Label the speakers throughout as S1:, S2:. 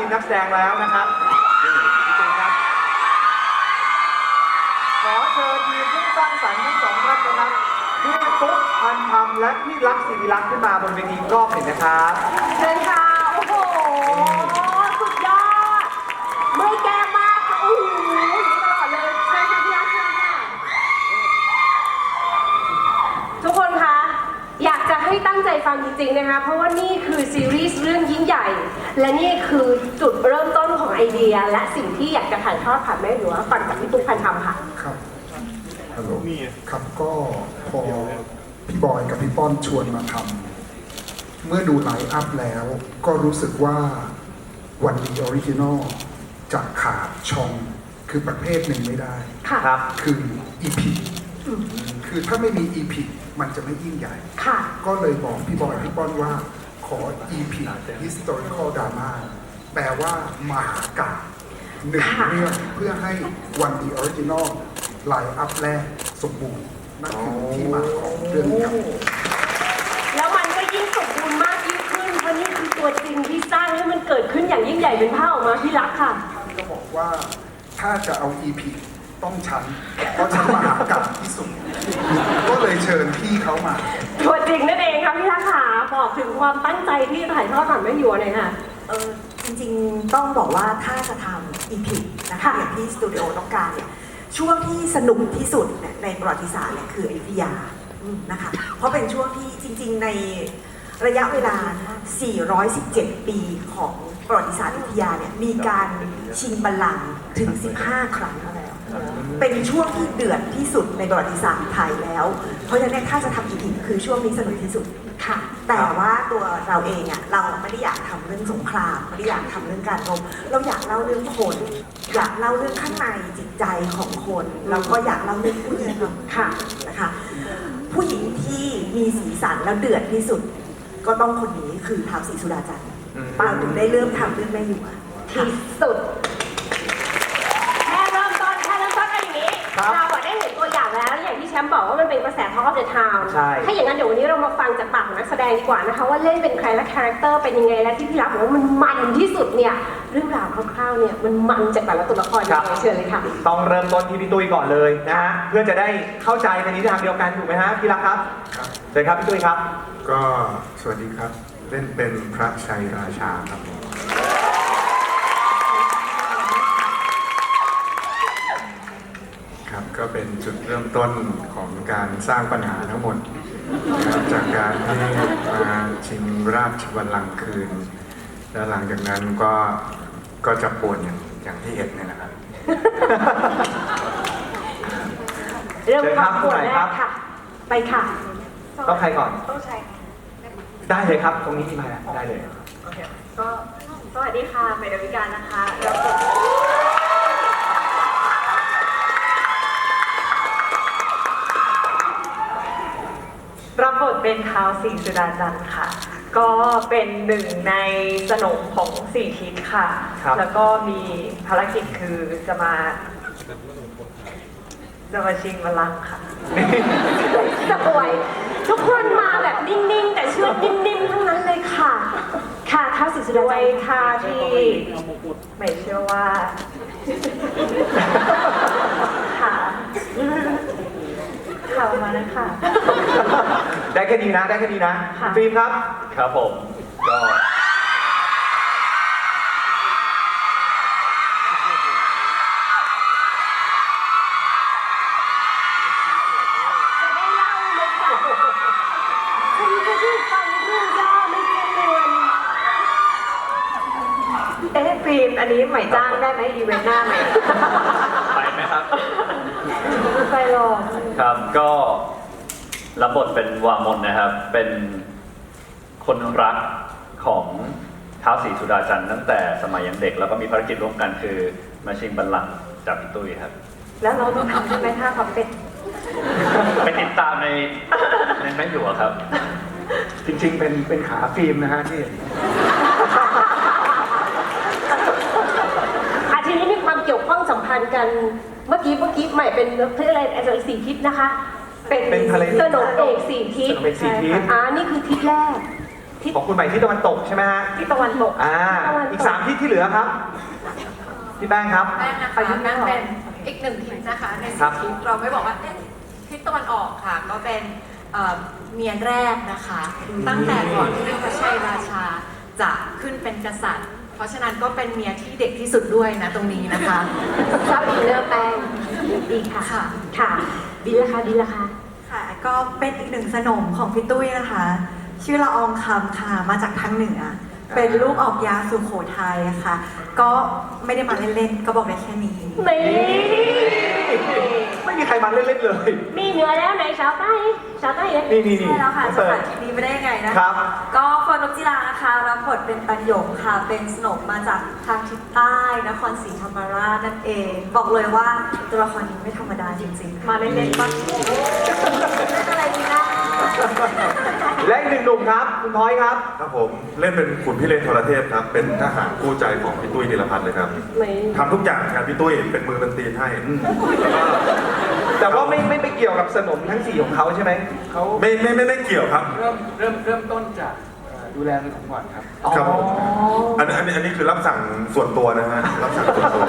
S1: ทีมนักแสดงแล้วนะครับครับขอเชิญทีมผู้สร้างสรรค์ทั้งสองท่านนะครับพี่ตุ๊กพันธรรมและพี่รักศิริรักษ์ขึ้นมาบนเวทีรอบหนึ่งนะครับ
S2: เชิญค่ะโอ้โหสุดยอดไม่แก้มากโอ้โหอย่างนี้ตลอดเลยเชิญค่ะพี่รักเชิญค่ะทุกคนคะอยากจะให้ตั้งใจฟังจริงๆนะคะเพราะว่านี่คือซีรีส์เรื่องยิ่งใหญ่ และนี่คือ ไอเดียและสิ่งที่อยากจะถ่ายทอดผ่านแม่หนูว่าฟังจากพี่ตุ๊กพันธรรมค่ะ
S3: ครับฮัลโหลครับก็พอพี่บอยกับพี่ป้อนชวนมาทำเมื่อดูไลฟ์อัพแล้ว ก็รู้สึกว่าวันนี้ออริจินอลจะขาดช่องคือประเภทหนึ่งไม่ได้
S2: ค่ะ
S1: ครับ
S3: คืออีพิคือถ้าไม่มีอีพิมันจะไม่ยิ่งใหญ่
S2: ค่ะ
S3: ก็เลยบอกพี่บอยพี่ป้อนว่าขอ EP historical drama แปลว่ามหากาพย์หนึ่ง
S2: ค่ะ
S3: เรื่องเพื่อให้วันดีออริจินอลไลน์อัพแรกสมบูรณ์นั่นคือที่มาของเรื่องนี้ครับ
S2: แล้วมันก็ยิ่งสมบูรณ์มากยิ่งขึ้นเพราะนี่คือตัวจริงที่สร้างให้มันเกิดขึ้นอย่างยิ่งใหญ่เป็นภาพออกมาพี่รักค่ะ
S3: ก็บอกว่าถ้าจะเอา EP ต้องฉันเพราะฉันมหากาพย์ที่สุด ก็เลยเชิญพี่เขามา
S2: ตัวจริงนั่นเองค่ะพี่รักค่ะบอกถึงความตั้งใจที่ถ่ายทอดผ่านแม่หยวนหน่อยค่ะ
S4: เออ จริงๆต้องบอกว่าถ้าจะทำอีพินะคะอย่างที่สตูดิโอต้องการเนี่ยช่วงที่สนุกที่สุดในประวัติศาสตร์เนี่ยคืออยุธยานะคะเพราะเป็นช่วงที่จริง ๆ ในระยะเวลา 417 ปีของประวัติศาสตร์อยุธยาเนี่ยมีการชิงบัลลังก์ถึง 15 ครั้งแล้ว เป็นช่วงที่เดือดที่สุดในประวัติศาสตร์ไทยแล้ว เพราะฉะนั้นถ้าจะทำอีพิคือช่วงนี้สนุกที่สุด
S2: ค่ะ
S4: แต่ว่าตัวเราเองอะเราไม่ได้อยากทำเรื่องสงครามไม่ได้อยากทำเรื่องการรบเราอยากเล่าเรื่องคน อยากเล่าเรื่องข้างในจิตใจของคนแล้วก็อยากเล่าเรื่องผู้หญิงค่ะนะคะ ผู้หญิงที่มีสีสันแล้วเดือดที่สุด ก็ต้องคนนี้คือท้าวศรีสุดาจันทร์
S1: อืม
S4: ปางถึงได้เริ่มทำเรื่องแม่หยวค่ะ
S2: ที่สุดแค่เริ่มต้นแค่เริ่มต้นเอาอย่างนี้
S1: ครับ
S2: เรา มป์บอกว่ามันเป็นกระแส Talk of the Town
S1: ใช่
S2: ถ้าอย่างนั้นเดี๋ยววันนี้เรามาฟังจากปากของนักแสดงดีกว่านะคะว่าเล่นเป็นใครและคาแรคเตอร์เป็นยังไงและที่พี่รักบอกว่ามันมันที่สุดเนี่ยเรื่องราวคร่าวๆเนี่ยมันมันจากแต่ละตัวละครยังไงเชิญเลยค่ะ
S1: ต้องเริ่มต้นที่พี่ตุ้ยก่อนเลยนะฮะเพื่อจะได้เข้าใจในนิทานเดียวกันถูกไหมฮะพี่รักครับ
S3: ครับ
S1: เชิญครับพี่ตุ้ยครับ
S3: ก็สวัสดีครับ เล่นเป็นพระชัยราชาครับผม ครับก็เป็นจุดเริ่มต้นของการสร้างปัญหาทั้งหมดนะครับจากการที่มาชิงราชบัลลังก์คืน แล้วหลังจากนั้นก็ก็จะป่วนอย่างอย่างที่เห็นเนี่ยนะครับ
S2: เริ่ม
S1: เชิญ
S2: ค
S1: ครั
S2: วา
S1: บ
S2: มปวด
S1: ผู้ไหน
S2: แร
S1: ครั
S2: ก
S1: บ
S2: ค่ะ ไปค่ะ
S1: ต้องใครก่อน
S4: ต้องใช้
S1: ได้เลยครับ ตรงนี้มีไมค์แล้วได้เลย
S4: โอเค ก็สวัสดีค่ะเมดาวิกานะคะแล้ว
S5: รับบทเป็นท้าวสีสุดาจันทร์ค่ะ ก็เป็นหนึ่งในสนมของสี่ทิศค่ะ
S1: ครับ
S5: แล้วก็มีภารกิจคือจะมา จะมาชิงบัลลังก์ค่ะ
S2: สวย ทุกคนมาแบบนิ่งๆ แต่เชื่อนิ่มๆ ทั้งนั้นเลยค่ะ ค่ะท้าวศรีสุดา
S5: ด้ว
S2: จั
S5: ย
S2: นทร์
S5: ท่าที่ไม่เชื่อว่า ค่ะข่าวมาแล้วค่ะ
S1: ได้แค่นี้นะ ได้แค่นี้นะ
S5: ค่ะ
S1: ฟิล์มครับ
S6: ครับผมก็
S2: จะได้เล่าเลยค่ะคุณจะได้ฟังเรื่องย่อไม่ใช่เรื่อง
S5: เอ๊ะฟิล์มอันนี้ใหม่จ้างได้ไหมอีเวนต์หน้าใหม่
S6: ไปไหมครับ
S5: ไปหรอก
S6: ครับก็ รับบทเป็นวามนนะครับ เป็นคนรักของท้าวศรีสุดาจันทร์ตั้งแต่สมัยยังเด็ก แล้วก็มีภารกิจร่วมกันคือมาชิงบัลลังก์จากพี่ตุ้ยครับ
S5: แล้วเราต้องทำใช่ไหมถ้าเขาเป็น
S6: ไปติดตามในในแม่หยวครับ
S3: จริงๆ เป็นเป็นขาฟิล์มนะฮะที่เห็น
S2: อาทีนี้มีความเกี่ยวข้องสัมพันธ์กัน เมื่อกี้เมื่อกี้ใหม่เป็นเพื่ออะไรไอ้สี่ทิศนะคะ เป็น
S1: เป็นภรรยา
S2: สนมเอกสี่ทิศ
S1: สนมเอกสี่ทิศ
S2: อ่านี่คือทิศแรก
S7: ของคุณใหม่ที่ตะวันตกใช่ไหมฮะ
S2: ที่ตะวันตก
S7: อ่า
S2: ตะวันต
S7: อีกสามทิศที่เหลือครับพี่แป้งครับ
S8: แป้งนะคะแป้งเป็นอีกหนึ่งทิศนะคะใน
S7: ครั
S8: สิ
S7: บ
S8: ทิศเราไม่บอกว่าเอ๊ะทิศตะวันออกค่ะ ก็เป็นเอ่อเมียแรกนะคะ ตั้งแต่ก่อนที่พระชัยราชาจะขึ้นเป็นกษัตริย์ เพราะฉะนั้นก็เป็นเมียที่เด็กที่สุดด้วยนะตรงนี้นะคะ
S2: ชอบอินเนอร์แป้งดีค่ะ
S8: ค่ะ
S2: ค่ะบินละคะบินละคะ
S9: ค่ะ ก็เป็นอีกหนึ่งสนมของพี่ตุ้ยนะคะ ชื่อละอองคำค่ะ มาจากทางเหนือ เป็นลูกออกยาสุโขทัยค่ะ ก็ไม่ได้มาเล่นๆ ก็บอกได้แค่นี้
S2: นี่
S7: ไม่มีใครมาเล่นๆเลย
S2: มีเหนือแล้วไหนชาวใต้ชาวใต้เลย
S7: นี่นี่นี่
S9: ใช่แล้วค่ะจะ
S7: เปิด
S9: ผ่านทีนี้ไม่ได้ยังไงนะ
S7: ค
S9: คะ
S7: รับ
S9: ก็เฟิร์นนกจิลานะคะรับบทเป็นตันหยงค่ะ เป็นสนมมาจากทางทิศใต้นครศรีธรรมราชนั่นเอง บอกเลยว่าตัวละครนี้ไม่ธรรมดาจริงๆ
S2: มาเล่นๆบ้าง
S9: เล่นอะไรดีนะ
S7: และอีกหนึ่งหนุ่มครับ คุณพ้อยครับ
S10: ครับผมเล่นเป็นขุนพิเรนทรเทพครับ เป็นทหารคู่ใจของพี่ตุ้ยธีรพัฒน์เลยครับ
S2: ไม่
S10: ทำทุกอย่างครับพี่ตุ้ยเป็นมือเป็นตีนให้
S7: แต่ว่าไม่ไม่ไปเกี่ยวกับสนมทั้งสี่ของเขาใช่ไหมเขา
S10: ไม่ไม่ไม่ไม่เกี่ยวครับ
S1: เริ่มเริ่มเริ่มต้นจากเอ่อดูแลเรื่องของก่อนครับ
S10: ครับผม อันอันนี้อันนี้คือรับสั่งส่วนตัวนะฮะรับสั่งส่วนตัว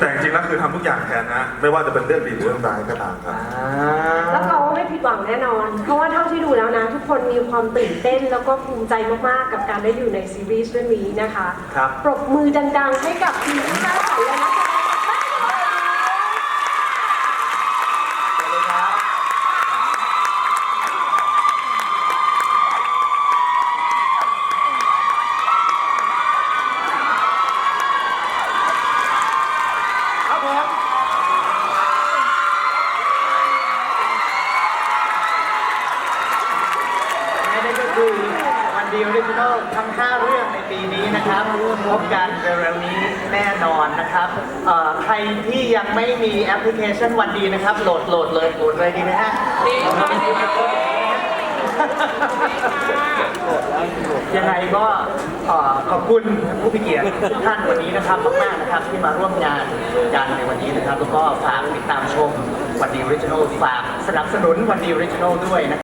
S10: แต่จริงๆแล้วคือทำทุกอย่างแทนนะฮะไม่ว่าจะเป็นเรื่องดีหรือเรื่องร้ายก็ตามครับ
S2: แล้วเราไม่ผิดหวังแน่นอน เพราะว่าเท่าที่ดูแล้วนะ ทุกคนมีความตื่นเต้นแล้วก็ภูมิใจมากๆ กับการได้อยู่ในซีรีส์เรื่องนี้นะคะ
S7: ครับ
S2: ปรบมือดังๆ ให้กับทีมที่สร้างสรรค์และนักแสดงบ้างเลย
S7: ครับผม และนี่วันดีออริจินอลทั้ง 5 เรื่องในปีนี้นะครับพบกันเร็วๆนี้แน่นอนนะครับเอ่อใครที่ยังไม่มีแอปพลิเคชันวันดีนะครับ โหลดโหลดเลยโหลดเลยดีไหมฮะดียังไงก็เอ่อขอบคุณผู้พิเกียรติทุกท่านวันนี้นะครับมากๆนะครับที่มาร่วมงานกันในวันนี้นะครับ แล้วก็ฝากติดตามชมวันดีออริจินอลฝากสนับสนุนวันดีออริจินอลด้วยนะครับ